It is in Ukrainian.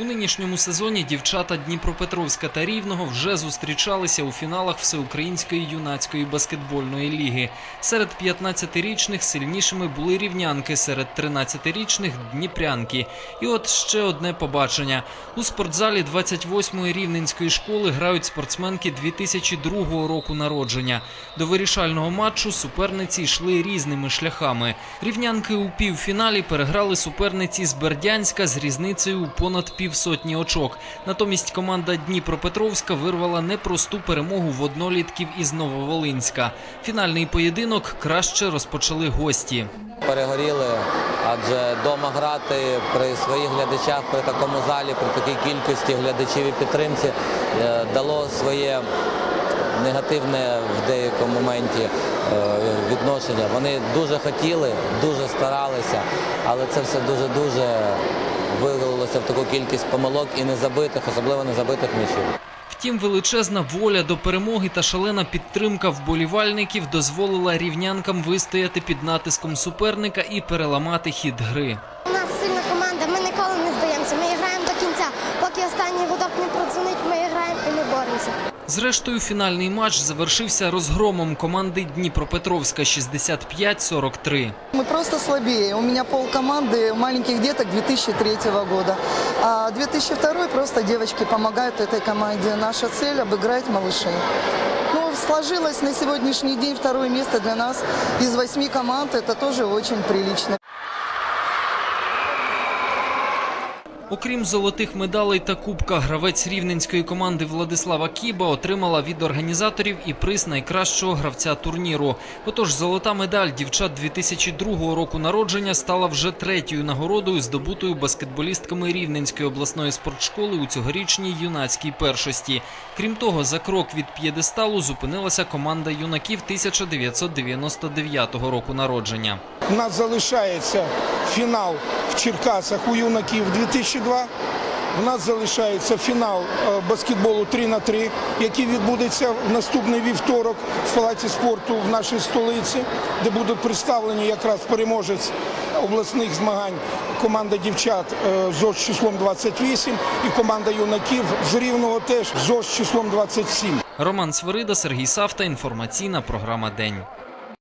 У нинішньому сезоні дівчата Дніпропетровська та Рівного вже зустрічалися у фіналах Всеукраїнської юнацької баскетбольної ліги. Серед 15-річних сильнішими були рівнянки, серед 13-річних дніпрянки. І от ще одне побачення. У спортзалі 28-ї рівненської школи грають спортсменки 2002 року народження. До вирішального матчу суперниці йшли різними шляхами. Рівнянки у півфіналі переграли суперниці з Бердянська з різницею понад півсотні очок. Натомість команда Дніпропетровська вирвала непросту перемогу в однолітків із Нововолинська. Фінальний поєдинок краще розпочали гості. перегоріли, адже вдома грати при своїх глядачах, при такому залі, при такій кількості глядачів і підтримці е, дало своє негативне в деякому моменті е, відношення. Вони дуже хотіли, дуже старалися, але це все дуже-дуже вилилося в таку кількість помилок і незабитих, особливо незабитих м'ячів. Втім, величезна воля до перемоги та шалена підтримка вболівальників дозволила рівнянкам вистояти під натиском суперника і переламати хід гри. У нас сильна команда, ми ніколи не здаємося. Ми граємо до кінця. Поки останній гудок не продзвонить, ми граємо і ми боремося. Зрештою, фінальний матч завершився розгромом команди Дніпропетровська 65-43. Мы просто слабее. У меня пол команды маленьких деток 2003 года. А 2002 просто девочки помогают этой команде. Наша цель обыграть малышей. Ну, сложилось на сегодняшний день второе место для нас из восьми команд. Это тоже очень прилично. Окрім золотих медалей та кубка, гравець рівненської команди Владислава Кіба отримала від організаторів і приз найкращого гравця турніру. Отож, золота медаль дівчат 2002 року народження стала вже третьою нагородою, здобутою баскетболістками Рівненської обласної спортшколи у цьогорічній юнацькій першості. Крім того, за крок від п'єдесталу зупинилася команда юнаків 1999 року народження. У нас залишається фінал в Черкасах у юнаків 2002. У нас залишається фінал е, баскетболу 3 на 3 який відбудеться в наступний вівторок в палаці спорту в нашій столиці, де будуть представлені якраз переможець обласних змагань команда дівчат е, з числом 28 і команда юнаків з Рівного теж з числом 27. Роман Свирида, Сергій Савта. Інформаційна програма День.